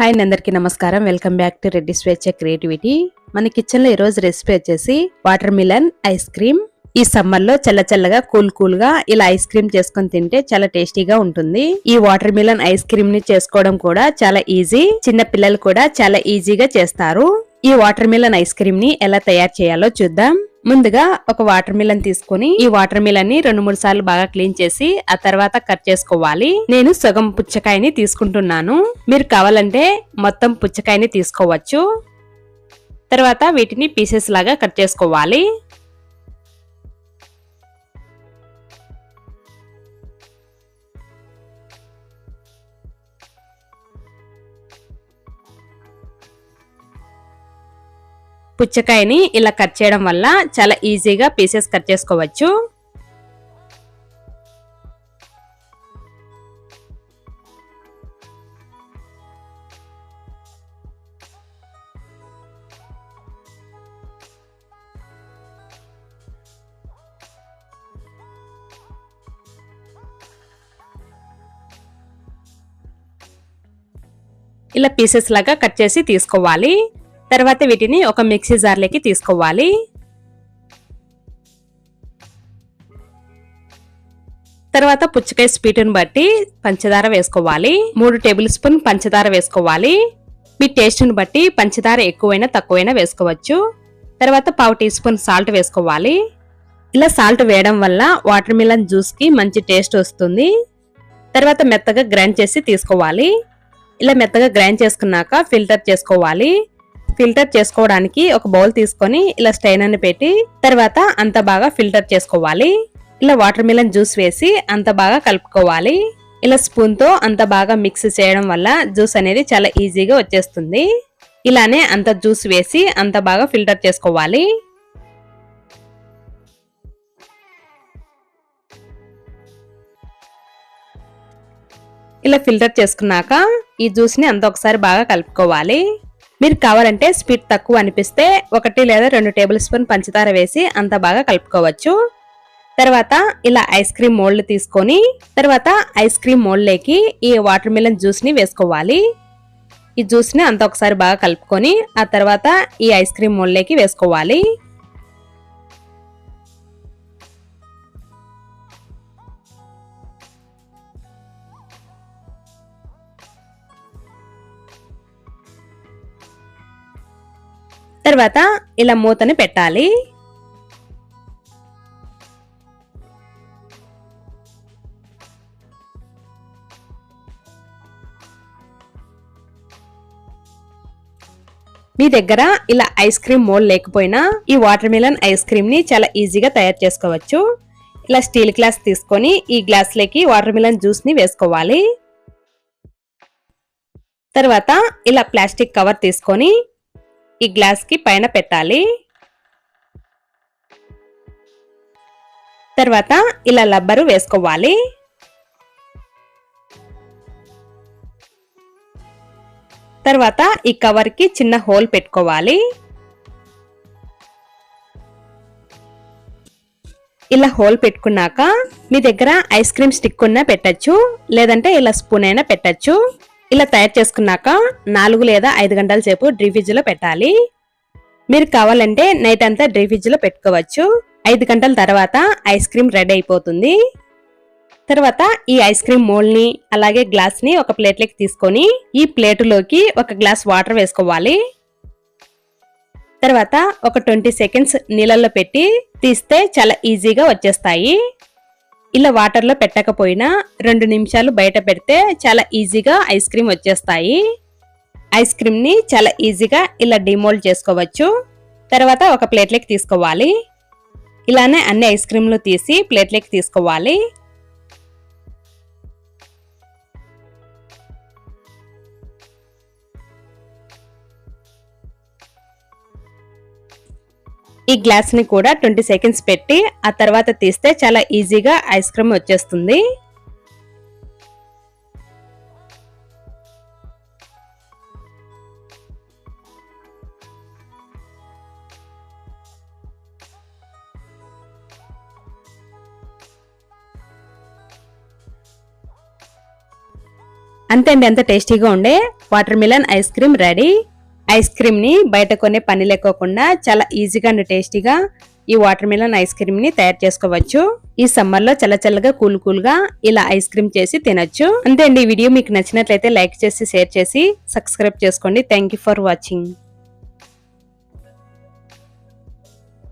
Hi అందరికీ నమస్కారం. Welcome back to Reddy స్వేచ్ఛ క్రియేటివిటీ. మన కిచెన్లో ఈ రోజు రెసిపీ వచ్చేసి వాటర్ మిలన్ ఐస్ క్రీమ్. ఈ సమ్మర్లో చల్ల చల్లగా కూల్ కూల్గా ఇలా ఐస్ క్రీమ్ చేసుకొని తింటే చాలా టేస్టీగా ఉంటుంది. ఈ వాటర్ మిలన్ ఐస్ క్రీమ్ని చేసుకోవడం కూడా చాలా ఈజీ. చిన్న పిల్లలు కూడా చాలా ఈజీగా చేస్తారు. ఈ వాటర్ మిలన్ ఐస్ క్రీమ్ని ఎలా తయారు చేయాలో చూద్దాం. ముందుగా ఒక వాటర్ మిలన్ తీసుకొని ఈ వాటర్ మిలన్ని రెండు మూడు సార్లు బాగా క్లీన్ చేసి ఆ తర్వాత కట్ చేసుకోవాలి. నేను సగం పుచ్చకాయని తీసుకుంటున్నాను. మీరు కావాలంటే మొత్తం పుచ్చకాయని తీసుకోవచ్చు. తర్వాత వీటిని పీసెస్ లాగా కట్ చేసుకోవాలి. పుచ్చకాయని ఇలా కట్ చేయడం వల్ల చాలా ఈజీగా పీసెస్ కట్ చేసుకోవచ్చు. ఇలా పీసెస్ లాగా కట్ చేసి తీసుకోవాలి. తర్వాత వీటిని ఒక మిక్సీ జార్లోకి తీసుకోవాలి. తర్వాత పుచ్చకాయ స్వీట్ని బట్టి పంచదార వేసుకోవాలి. మూడు టేబుల్ స్పూన్ పంచదార వేసుకోవాలి. మీ టేస్ట్ని బట్టి పంచదార ఎక్కువైనా తక్కువైనా వేసుకోవచ్చు. తర్వాత పావు టీ స్పూన్ సాల్ట్ వేసుకోవాలి. ఇలా సాల్ట్ వేయడం వల్ల వాటర్ మిలన్ జ్యూస్కి మంచి టేస్ట్ వస్తుంది. తర్వాత మెత్తగా గ్రైండ్ చేసి తీసుకోవాలి. ఇలా మెత్తగా గ్రైండ్ చేసుకున్నాక ఫిల్టర్ చేసుకోవాలి. ఫిల్టర్ చేసుకోవడానికి ఒక బౌల్ తీసుకొని ఇలా స్టైనర్ పెట్టి తర్వాత అంత బాగా ఫిల్టర్ చేసుకోవాలి. ఇలా వాటర్ మిలన్ జ్యూస్ వేసి అంత బాగా కలుపుకోవాలి. ఇలా స్పూన్తో అంత బాగా మిక్స్ చేయడం వల్ల జ్యూస్ అనేది చాలా ఈజీగా వచ్చేస్తుంది. ఇలానే అంత జ్యూస్ వేసి అంత బాగా ఫిల్టర్ చేసుకోవాలి. ఇలా ఫిల్టర్ చేసుకున్నాక ఈ జ్యూస్ని అంత ఒకసారి బాగా కలుపుకోవాలి. మీరు కావాలంటే స్వీట్ తక్కువ అనిపిస్తే ఒకటి లేదా రెండు టేబుల్ స్పూన్ పంచదార వేసి అంత బాగా కలుపుకోవచ్చు. తర్వాత ఇలా ఐస్ క్రీమ్ మోల్డ్ తీసుకొని తర్వాత ఐస్ క్రీమ్ మోల్డ్లోకి ఈ వాటర్ మిలన్ జ్యూస్ని వేసుకోవాలి. ఈ జ్యూస్ని అంత ఒకసారి బాగా కలుపుకొని ఆ తర్వాత ఈ ఐస్ క్రీమ్ మోల్డ్లోకి వేసుకోవాలి. తర్వాత ఇలా మూతని పెట్టాలి. మీ దగ్గర ఇలా ఐస్ క్రీమ్ మోల్ లేకపోయినా ఈ వాటర్ మిలన్ ఐస్ క్రీమ్ని చాలా ఈజీగా తయారు చేసుకోవచ్చు. ఇలా స్టీల్ గ్లాస్ తీసుకొని ఈ గ్లాస్లోకి వాటర్ మిలన్ జ్యూస్ని వేసుకోవాలి. తర్వాత ఇలా ప్లాస్టిక్ కవర్ తీసుకొని ఈ గ్లాస్కి పైన పెట్టాలి. తర్వాత ఇలా లబ్బరు వేసుకోవాలి. తర్వాత ఈ కవర్కి చిన్న హోల్ పెట్టుకోవాలి. ఇలా హోల్ పెట్టుకున్నాక మీ దగ్గర ఐస్ క్రీమ్ స్టిక్ ఉన్నా పెట్టచ్చు లేదంటే ఇలా స్పూన్ అయినా పెట్టచ్చు. ఇలా తయారు చేసుకున్నాక నాలుగు లేదా ఐదు గంటల సేపు డ్రీ ఫ్రిడ్జ్ పెట్టాలి. మీరు కావాలంటే నైట్ అంతా డ్రీ ఫ్రిడ్జ్ పెట్టుకోవచ్చు. ఐదు గంటల తర్వాత ఐస్ క్రీమ్ రెడీ అయిపోతుంది. తర్వాత ఈ ఐస్ క్రీమ్ మోల్డ్ అలాగే గ్లాస్ని ఒక ప్లేట్లోకి తీసుకొని ఈ ప్లేటులోకి ఒక గ్లాస్ వాటర్ వేసుకోవాలి. తర్వాత ఒక ట్వంటీ సెకండ్స్ నీళ్ళల్లో పెట్టి తీస్తే చాలా ఈజీగా వచ్చేస్తాయి. ఇలా వాటర్లో పెట్టకపోయినా రెండు నిమిషాలు బయట పెడితే చాలా ఈజీగా ఐస్ క్రీమ్ వచ్చేస్తాయి. ఐస్ క్రీమ్ని చాలా ఈజీగా ఇలా డిమోల్డ్ చేసుకోవచ్చు. తర్వాత ఒక ప్లేట్లోకి తీసుకోవాలి. ఇలానే అన్ని ఐస్ క్రీమ్లు తీసి ప్లేట్లోకి తీసుకోవాలి. ఈ గ్లాస్ని కూడా ట్వంటీ సెకండ్స్ పెట్టి ఆ తర్వాత తీస్తే చాలా ఈజీగా ఐస్ క్రీమ్ వచ్చేస్తుంది. అంతే అండి ఎంత టేస్టీగా ఉండే. Watermelon ice cream ready ice క్రీమ్ని బయట కొనే పని లేకోకుండా చాలా ఈజీగా అండ్ టేస్టీగా ఈ వాటర్ మిలన్ ఐస్ క్రీమ్ని తయారు చేసుకోవచ్చు. ఈ సమ్మర్లో చల్ల చల్లగా కూల్ కూల్గా ఇలా ఐస్ క్రీమ్ చేసి తినొచ్చు. అంతే అండి ఈ వీడియో మీకు నచ్చినట్లయితే లైక్ చేసి షేర్ చేసి సబ్స్క్రైబ్ చేసుకోండి. Thank for watching.